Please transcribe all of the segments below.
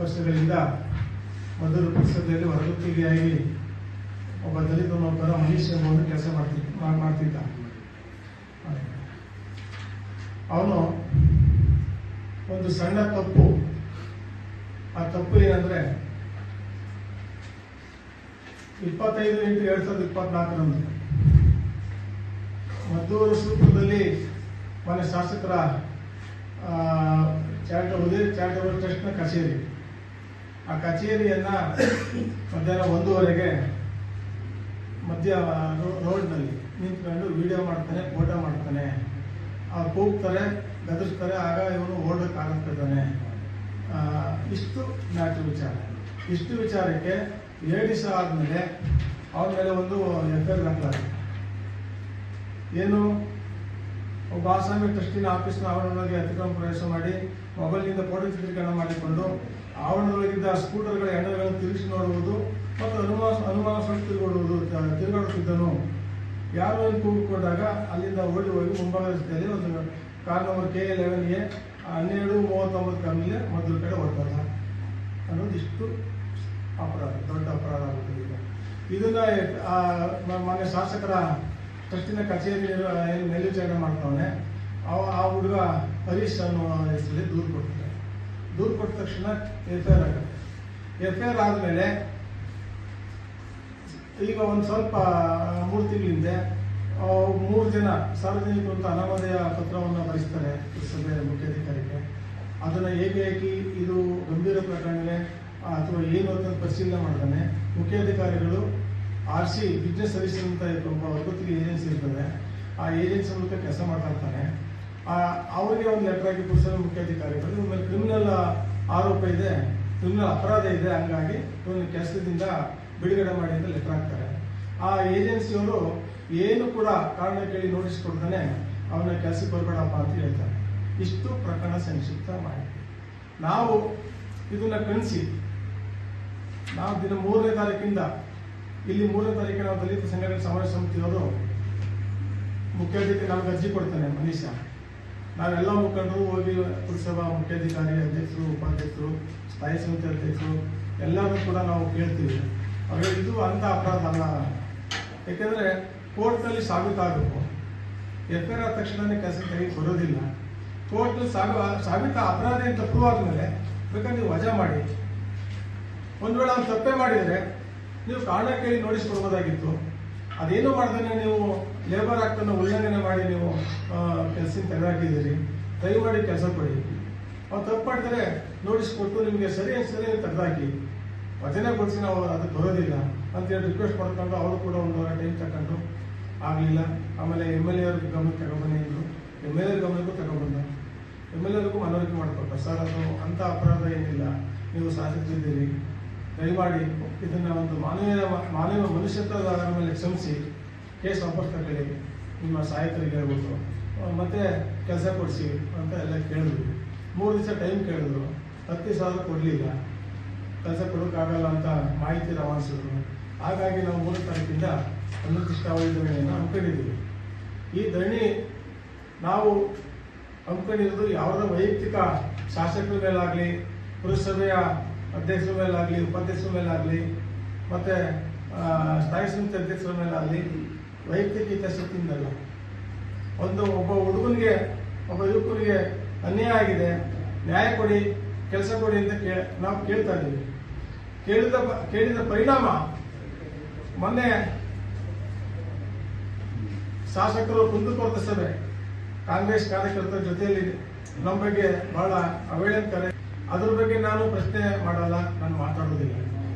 ವರ್ಷಗಳಿಂದ ಮಧುರ ಪರಿಸರದಲ್ಲಿ ಹೊರಗುತ್ತಿಗೆಯಾಗಿ ಒಬ್ಬ ದಲಿತ ನೌಕರ ಮನೀಶ್ ಎಂಬುವನು ಕೆಲಸ ಮಾಡ್ತಿದ್ದ ಮಾಡ್ತಿದ್ದ ಅವನು ಒಂದು ಸಣ್ಣ ತಪ್ಪು. ಆ ತಪ್ಪು ಏನಂದ್ರೆ ಇಪ್ಪತ್ತೈದು ಎಂಟು ಎರಡ್ ಸಾವಿರದ ಇಪ್ಪತ್ನಾಲ್ಕರಂದು ಮದ್ದೂರು ಸೂತ್ರದಲ್ಲಿ ಮನೆ ಶಾಸಕರ ಚಾರಿಟಬಲ್ ಚಾರಿಟಬಲ್ ಟ್ರಸ್ಟ್ನ ಕಚೇರಿ. ಆ ಕಚೇರಿಯನ್ನ ಮಧ್ಯಾಹ್ನ ಒಂದೂವರೆಗೆ ಮಧ್ಯ ರೋಡ್ನಲ್ಲಿ ನಿಂತ್ಕೊಂಡು ವಿಡಿಯೋ ಮಾಡ್ತಾನೆ, ಫೋಟೋ ಮಾಡ್ತಾನೆ. ಆ ಕೂಗ್ತಾರೆ, ಗದರ್ಸ್ತಾರೆ, ಆಗ ಇವನು ಓಡೋಕೆ ಆರಂಭಿಸ್ತಾನೆ ಇಷ್ಟು ನಾಟ್ಯ ವಿಚಾರ. ಇಷ್ಟು ವಿಚಾರಕ್ಕೆ ಏಳು ದಿವಸ ಆದಮೇಲೆ ಅವ್ರ ಮೇಲೆ ಒಂದು ಎಫ್ ಐ ಆರ್ ಏನು? ಒಬ್ಬ ಆಸಾಮಿ ಟ್ರಸ್ಟಿನ ಆಫೀಸ್ನ ಆವರಣದೊಳಗೆ ಅತಿಕ್ರಮ ಪ್ರವೇಶ ಮಾಡಿ, ಮೊಬೈಲ್ನಿಂದ ಫೋಟೋ ಚಿತ್ರೀಕರಣ ಮಾಡಿಕೊಂಡು ಆವರಣದೊಳಗಿದ್ದ ಸ್ಕೂಟರ್ಗಳ ಎಣ್ಣೆಗಳನ್ನು ತಿರುಗಿಸಿ ನೋಡುವುದು ಮತ್ತು ಅನುಮಾನ ಅನುಮಾನ ತಿರುಗಾಡುವುದು ತಿರುಗಾಡುತ್ತಿದ್ದನು. ಯಾರು ಕೂಗಿಕೊಂಡಾಗ ಅಲ್ಲಿಂದ ಓಡಿ ಹೋಗಿ ಮುಂಭಾಗದ ರಸ್ತೆಯಲ್ಲಿ ಒಂದು car number K eleven A ಹನ್ನೆರಡು ಮೂವತ್ತೊಂಬತ್ತು ಕಮ್ಮಿಲೆ ಮೊದಲ ಕಡೆ ಹೊರಟಲ್ಲ ಅನ್ನೋದಿಷ್ಟು ಅಪರಾಧ, ದೊಡ್ಡ ಅಪರಾಧ ಆಗುತ್ತದೆ ಈಗ. ಇದನ್ನ ಮಾನ್ಯ ಶಾಸಕರ ಟ್ರಸ್ಟಿನ ಕಚೇರಿ ಏನು ಮೇಲ್ವಿಚಾರಣೆ ಮಾಡ್ತಾವನೆ ಆ ಹುಡುಗ ಹರೀಶ್ ಅನ್ನೋ ಹೆಸರಲ್ಲಿ ದೂರು ಕೊಡ್ತಾರೆ ದೂರು ಕೊಟ್ಟ ತಕ್ಷಣ ಎಫ್ ಐ ಆಗುತ್ತೆ. ಎಫ್ ಐ ಆರ್ ಆದಮೇಲೆ ಈಗ ಒಂದು ಸ್ವಲ್ಪ, ಮೂರು ತಿಂಗಳ ಹಿಂದೆ ಮೂರು ಜನ ಸಾರ್ವಜನಿಕರು ಅಂತ ಅನಾಮಧೇಯ ಪತ್ರವನ್ನು ಬರೆಸ್ತಾರೆ ಸಭೆಯ ಮುಖ್ಯಾಧಿಕಾರಿಗೆ. ಅದನ್ನು ಹಾಕಿ ಇದು ಗಂಭೀರ ಪ್ರಕರಣವೇ ಅಥವಾ ಏನು ಅಂತ ಪರಿಶೀಲನೆ ಮಾಡ್ತಾನೆ ಮುಖ್ಯಾಧಿಕಾರಿಗಳು ಆರ್ ಸಿ ಬಿಸ್ನೆಸ್ ಸರ್ವಿಸ್ ಅಂತ ಒಬ್ಬ ಹೊರಗುತ್ತಿಗೆ ಏಜೆನ್ಸಿ ಇರ್ತದೆ, ಆ ಏಜೆನ್ಸಿ ಮೂಲಕ ಕೆಲಸ ಮಾಡ್ತಾ ಇರ್ತಾನೆ. ಅವರಿಗೆ ಒಂದು ಲೆಟರ್ ಹಾಕಿ ಪುರಸಭೆ ಮುಖ್ಯಾಧಿಕಾರಿಗಳು ಇವ್ರ ಮೇಲೆ ಕ್ರಿಮಿನಲ್ ಆರೋಪ ಇದೆ ಕ್ರಿಮಿನಲ್ ಅಪರಾಧ ಇದೆ, ಹಂಗಾಗಿ ಇವನ್ನ ಕೆಲಸದಿಂದ ಬಿಡುಗಡೆ ಮಾಡಿ ಅಂತ ಲೆಟರ್ ಹಾಕ್ತಾರೆ. ಆ ಏಜೆನ್ಸಿಯವರು ಏನು ಕೂಡ ಕಾರಣ ಕೇಳಿ ನೋಟಿಸ್ ಕೊಡ್ತಾನೆ, ಅವನ ಕೆಲಸಕ್ಕೆ ಬರಬೇಡಪ್ಪ ಅಂತ ಹೇಳ್ತಾರೆ. ಇಷ್ಟು ಪ್ರಕರಣ ಸಂಕ್ಷಿಪ್ತ ಮಾಹಿತಿ. ನಾವು ಇದನ್ನ ಕಣಿಸಿ ನಾವು ದಿನ ಮೂರನೇ ತಾರೀಕಿಂದ, ಇಲ್ಲಿ ಮೂರನೇ ತಾರೀಕಿನ ನಾವು ದಲಿತ ಸಂಘಟನೆ ಸಮಾವೇಶ ಸಮಿತಿಯವರು ಮುಖ್ಯಾಧಿಕಾರಿ ನಮ್ಗೆ ಅರ್ಜಿ ಕೊಡ್ತಾನೆ ಮನೀಷ ನಾವೆಲ್ಲ ಮುಖಂಡರು ಹೋಗಿ ಪುರಸಭಾ ಮುಖ್ಯಾಧಿಕಾರಿ, ಅಧ್ಯಕ್ಷರು, ಉಪಾಧ್ಯಕ್ಷರು, ಸ್ಥಾಯಿ ಸಮಿತಿ ಅಧ್ಯಕ್ಷರು ಎಲ್ಲರೂ ಕೂಡ ನಾವು ಕೇಳ್ತೀವಿ. ಆದರೆ ಇದು ಅಂಥ ಅಪರಾಧ ಅಲ್ಲ. ಯಾಕೆಂದ್ರೆ ಕೋರ್ಟ್ನಲ್ಲಿ ಸಾಬೀತಾಗಬೇಕು. ಎಫ್ ಆರ್ ತಕ್ಷಣನೇ ಕೆಲಸ ಕೈಗೆ ಬರೋದಿಲ್ಲ. ಕೋರ್ಟ್ನಲ್ಲಿ ಸಾಬಿ ಸಾಬೀತ ಅಪರಾಧ ಅಂತ ಪ್ರೂವ್ ಆದಮೇಲೆ ಬೇಕಾದ್ರೆ ನೀವು ವಜಾ ಮಾಡಿ. ಒಂದು ವೇಳೆ ಅವ್ನು ತಪ್ಪೇ ಮಾಡಿದರೆ ನೀವು ಕಾರಣ ಕೇಳಿ ನೋಟಿಸ್ ಕೊಡ್ಬೋದಾಗಿತ್ತು. ಅದೇನು ಮಾಡ್ದೇನೆ ನೀವು ಲೇಬರ್ ಆಕ್ಟನ್ನು ಉಲ್ಲಂಘನೆ ಮಾಡಿ ನೀವು ಕೆಲಸಕ್ಕೆ ತೆಗೆದಾಕಿದ್ದೀರಿ ದಯಮಾಡಿ ಕೆಲಸ ಕೊಡಿ. ಅವ್ರು ತಪ್ಪು ಮಾಡಿದರೆ ನೋಟಿಸ್ ಕೊಟ್ಟು ನಿಮಗೆ ಸರಿ ಸರಿ ತೆಗೆದಾಕಿ. ವಚನಗೊಳಿಸಿ ನಾವು ಅದು ಬರೋದಿಲ್ಲ ಅಂತೇಳಿ ರಿಕ್ವೆಸ್ಟ್ ಮಾಡ್ಕೊಂಡು ಅವರು ಕೂಡ ಒಂದು ವಾರ ಟೈಮ್ ತಗೊಂಡು ಆಗಲಿಲ್ಲ. ಆಮೇಲೆ ಎಂ ಎಲ್ ಎ ಅವ್ರಿಗೆ ಗಮನಕ್ಕೆ ತಗೊಂಬನ್ನಿ ಇದ್ರು ಎಂ ಎಲ್ ಎ ಗಮನಕ್ಕೂ ತಗೊಂಡ್ಬಂದ ಎಂ ಎಲ್ ಎರಿಗೂ ಮನವರಿಕೆ ಮಾಡಿಕೊಟ್ಟ ಸರ್, ಅದು ಅಂಥ ಅಪರಾಧ ಏನಿಲ್ಲ. ನೀವು ಶಾಸಕರಿದ್ದೀರಿ ದಯಮಾಡಿ ಇದನ್ನು ಒಂದು ಮಾನವೀಯ ಮಾನವ ಮನುಷ್ಯತ್ವದ ಆಧಾರದ ಮೇಲೆ ಕ್ಷಮಿಸಿ. ಕೇಸ್ ವಾಪಸ್ ತಗೊಳ್ಳಿ ನಿಮ್ಮ ಸಹಾಯಕರಿಗೆ ಹೇಳ್ಬೋದು ಮತ್ತೆ ಕೆಲಸ ಕೊಡಿಸಿ ಅಂತ ಎಲ್ಲ ಕೇಳಿದ್ರು ಮೂರು ದಿವಸ ಟೈಮ್ ಕೇಳಿದ್ರು. ಹತ್ತು ಸಾವಿರ ಕೊಡಲಿಲ್ಲ. ಕೆಲಸ ಕೊಡೋಕ್ಕಾಗಲ್ಲ ಅಂತ ಮಾಹಿತಿ ರವಾನಿಸಿದ್ರು. ಹಾಗಾಗಿ ನಾವು ಮೂರು ತಾರೀಕಿಂದ ಅನಿರ್ದಿಷ್ಟಾವಧಿ ಧರಣಿಯನ್ನು ಹಮ್ಮಿಕೊಂಡಿದ್ದೀವಿ. ಈ ಧರಣಿ ನಾವು ಹಮ್ಮಿಕೊಂಡಿರೋದು ಯಾವುದೋ ವೈಯಕ್ತಿಕ ಶಾಸಕರ ಮೇಲಾಗಲಿ, ಪುರಸಭೆಯ ಅಧ್ಯಕ್ಷರ ಮೇಲಾಗಲಿ ಉಪಾಧ್ಯಕ್ಷರ ಮೇಲಾಗಲಿ ಮತ್ತೆ ಸ್ಥಾಯಿ ಸಮಿತಿ ಅಧ್ಯಕ್ಷರ ಮೇಲಾಗಲಿ ವೈಯಕ್ತಿಕ ಹಿತಾಸಕ್ತಿಯಿಂದಲ್ಲ. ಒಂದು ಒಬ್ಬ ಹುಡುಗನಿಗೆ, ಒಬ್ಬ ಯುವಕರಿಗೆ ಅನ್ಯಾಯ ಆಗಿದೆ, ನ್ಯಾಯ ಕೊಡಿ, ಕೆಲಸ ಕೊಡಿ ಅಂತ ಕೇಳ ನಾವು ಕೇಳ್ತಾ ಇದ್ದೀವಿ. ಕೇಳಿದ ಕೇಳಿದ ಪರಿಣಾಮ, ಮೊನ್ನೆ ಶಾಸಕರು ಕುಂದುಕೊರತೆ ಸಭೆ, ಕಾಂಗ್ರೆಸ್ ಕಾರ್ಯಕರ್ತರ ಜೊತೆಯಲ್ಲಿ ನಮ್ಮ ಬಗ್ಗೆ ಬಹಳ ಅವಹೇಳನಕಾರಿ ಅದ್ರ ಬಗ್ಗೆ ನಾನು ಪ್ರಶ್ನೆ ಮಾಡಲ್ಲ, ನಾನು ಮಾತಾಡೋದಿಲ್ಲ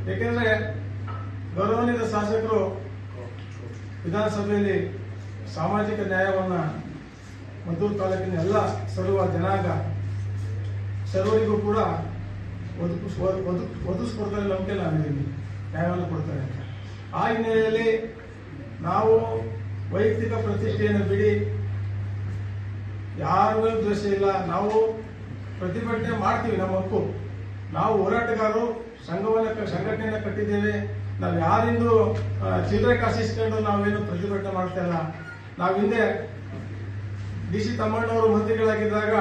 ಯಾಕೆಂದ್ರೆ ಗೌರವಾನ್ವಿತ ಶಾಸಕರು ವಿಧಾನಸಭೆಯಲ್ಲಿ ಸಾಮಾಜಿಕ ನ್ಯಾಯವನ್ನ ಮದ್ದೂರು ತಾಲೂಕಿನ ಎಲ್ಲ ಸರ್ವ ಜನಾಂಗ ಸರ್ವರಿಗೂ ಕೂಡ ಒದಗಿಸ್ ಒದಗ್ ಒದಗಿಸ್ಕೊಡ್ತಾರೆ ನಂಬಿಕೆ ನಾವಿದ್ದೀವಿ ನ್ಯಾಯವನ್ನು ಕೊಡ್ತಾರೆ ಅಂತ. ಆ ಹಿನ್ನೆಲೆಯಲ್ಲಿ ನಾವು ವೈಯಕ್ತಿಕ ಪ್ರತಿಷ್ಠೆಯನ್ನು ಬಿಡಿ, ಯಾರಿಗೂ ದ್ವೇಷ ಇಲ್ಲ. ನಾವು ಪ್ರತಿಭಟನೆ ಮಾಡ್ತೀವಿ ನಮ್ಮ ಹಕ್ಕು. ನಾವು ಹೋರಾಟಗಾರರು, ಸಂಘವನ್ನ ಸಂಘಟನೆಯನ್ನು ಕಟ್ಟಿದ್ದೇವೆ. ನಾವು ಯಾರಿಂದು ಚಿಲ್ಲರೆ ಕಾಸಿಸ್ಕೊಂಡು ನಾವೇನು ಪ್ರತಿಭಟನೆ ಮಾಡ್ತಾ ಇಲ್ಲ. ನಾವು ಹಿಂದೆ ಡಿ ಸಿ ತಮ್ಮಣ್ಣವರು ಮಂತ್ರಿಗಳಾಗಿದ್ದಾಗ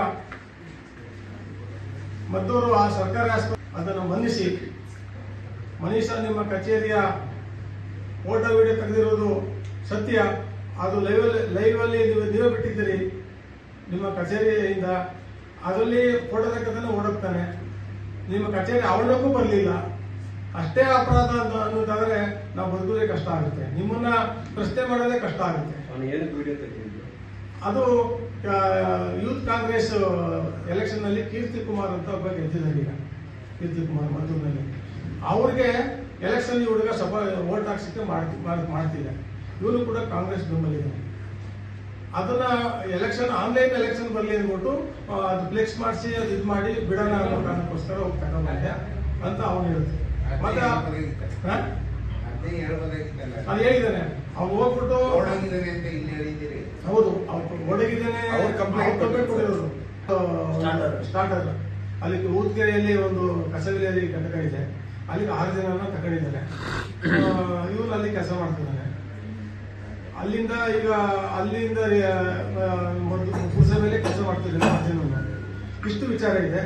ಮದ್ದೂರು ಆ ಸರ್ಕಾರಿ ಆಸ್ಪತ್ರೆ ಅದನ್ನು ಮನ್ನಿಸಿ ಮನೀಷ ನಿಮ್ಮ ಕಚೇರಿಯ ಫೋಟೋ, ವಿಡಿಯೋ ತೆಗೆದಿರೋದು ಸತ್ಯ. ಅದು ಲೈವ್ ಲೈವ್ ಅಲ್ಲಿ ನೀವು, ನೀವೇ ಬಿಟ್ಟಿದ್ದೀರಿ. ನಿಮ್ಮ ಕಚೇರಿಯಿಂದ ಅದರಲ್ಲಿ ಫೋಟೋ ತೆಗೆದನ್ನು ಓಡೋಗ್ತಾನೆ ನಿಮ್ಮ ಕಚೇರಿ ಅವಳಕ್ಕೂ ಬರಲಿಲ್ಲ. ಅಷ್ಟೇ ಅಪರಾಧ ಅಂತ ಅನ್ನೋದಾದ್ರೆ ನಾವು ಬದುಕೋದೇ ಕಷ್ಟ ಆಗುತ್ತೆ. ನಿಮ್ಮನ್ನ ಪ್ರಶ್ನೆ ಮಾಡೋದೇ ಕಷ್ಟ ಆಗುತ್ತೆ. ಅದು ಯೂತ್ ಕಾಂಗ್ರೆಸ್ ಎಲೆಕ್ಷನ್ನಲ್ಲಿ ಕೀರ್ತಿ ಕುಮಾರ್ ಅಂತ ಒಬ್ಬ ಗೆದ್ದಿದ್ದಾರೆ ಈಗ. ಕೀರ್ತಿ ಕುಮಾರ್ ಮದ್ದೂರಿನಲ್ಲಿ. ಅವ್ರಿಗೆ ಎಲೆಕ್ಷನ್ ಹುಡುಗ ಸಭಾ ವೋಟ್ ಹಾಕ್ಸಕ್ಕೆ ಮಾಡ್ತಿ- ಮಾಡ್- ಮಾಡ್ತಿದೆ ಇವನು ಕೂಡ ಕಾಂಗ್ರೆಸ್ ಬೆಂಬಲಿದ್ದಾನೆ. ಅದನ್ನ ಎಲೆಕ್ಷನ್ ಆನ್ಲೈನ್ ಎಲೆಕ್ಷನ್ ಬರಲಿ ಅಂದ್ಬಿಟ್ಟು ಅದು ಫ್ಲೆಕ್ಸ್ ಮಾಡಿಸಿ ಅದು ಇದು ಮಾಡಿ ಬಿಡೋಣ ಅನ್ನೋ ಕಾರಣಕ್ಕೋಸ್ಕರ ಹೋಗಿ ತಗೊಂಡ್ಬಂದೆ ಅಂತ ಅವನು ಹೇಳುತ್ತೆ ಮತ್ತೆ ಹಾ? ಅದೇ ಹೇಳಿದ್ದಾನೆ. ಅವ್ನು ಹೋಗ್ಬಿಟ್ಟು ಓಡೋಗಿದ್ದಾನೆ ಅಂತ ಇಲ್ಲಿ ಹೇಳಿದ್ದೀರಿ. ಹೌದು ಅವ್ರು ಒಡಗಿದ್ದೇನೆ ಅವ್ರು complaint ಕೊಟ್ಟಿರೋದು. ಸ್ಟಾರ್ಟರ್ ಅಲ್ಲಿ ಊದ್ಗೆರೆಯಲ್ಲಿ ಒಂದು ಕಸವಿಲೆಯಲ್ಲಿ ಘಟಕ ಇದೆ. ಅಲ್ಲಿ ಆರು ಜನನ ತಗೊಂಡಿದ್ದಾನೆ ಇವನು ಅಲ್ಲಿ ಕೆಲಸ ಮಾಡ್ತಿದ್ದಾನೆ ಅಲ್ಲಿಂದ ಈಗ, ಅಲ್ಲಿಂದ ಮೇಲೆ ಕೆಲಸ ಮಾಡ್ತಿದ್ದಾರೆ ಆರು ಜನನ ಇಷ್ಟು ವಿಚಾರ ಇದೆ.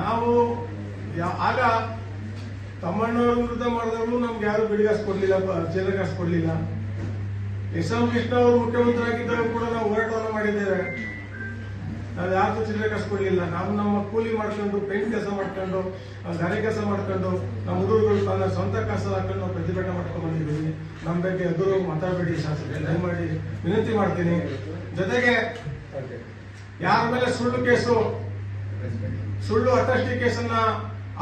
ನಾವು ಆಗ ತಮ್ಮಣ್ಣವ್ರ ವಿರುದ್ಧ ಮಾಡಿದವರು ನಮ್ಗೆ ಯಾರು ಬಿಡಿಗಾಸ್ ಕೊಡ್ಲಿಲ್ಲ ಚಿಲ್ಲಗಾಸ್ ಕೊಡ್ಲಿಲ್ಲ. ಎಸ್ ಎಂ ಕೃಷ್ಣ ಅವರು ಮುಖ್ಯಮಂತ್ರಿ ಆಗಿದ್ದಾಗ ಕೂಡ ನಾವು ಹೋರಾಟವನ್ನು ಮಾಡಿದ್ದೇವೆ. ನಾವು ಯಾವ್ದು ಚಿಲ್ಲರೆ ಕಾಸು ಕೊಡಲಿಲ್ಲ ನಾವು ನಮ್ಮ ಕೂಲಿ ಮಾಡ್ಕೊಂಡು ಪೇಂಟ್ ಕೆಲಸ ಮಾಡ್ಕೊಂಡು ಗಾರೆ ಕೆಲಸ ಮಾಡ್ಕೊಂಡು, ನಮ್ಮ ಹುಡುಗರು ತನ್ನ ಸ್ವಂತ ಕಸ ಹಾಕೊಂಡು ನಾವು ಪ್ರತಿಭಟನೆ ಮಾಡ್ಕೊಂಡು ಬಂದಿದ್ದೀವಿ. ನಮ್ಮ ಬಗ್ಗೆ ಎದುರು ಮಾತಾಡಬೇಡಿ ಶಾಸಕರೇ, ದಯಮಾಡಿ ವಿನಂತಿ ಮಾಡ್ತೀನಿ. ಜೊತೆಗೆ ಯಾರ ಮೇಲೆ ಸುಳ್ಳು ಕೇಸು, ಸುಳ್ಳು ಅಟ್ರಾಸಿಟಿ ಕೇಸನ್ನ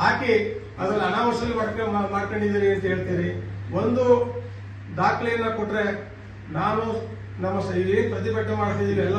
ಹಾಕಿ ಅದ್ರಲ್ಲಿ ಅನಾವಶ್ಯ ಮಾಡ್ಕೊಂಡು ಮಾಡ್ಕೊಂಡಿದ್ದೀರಿ ಅಂತ ಹೇಳ್ತೀರಿ. ಒಂದು ದಾಖಲೆಯನ್ನ ಕೊಟ್ರೆ ನಾನು ನಮ್ಮ ಸೈಲಿ ಪ್ರತಿಭಟನೆ ಮಾಡ್ತಿದ್ದೀವಿ, ಎಲ್ಲ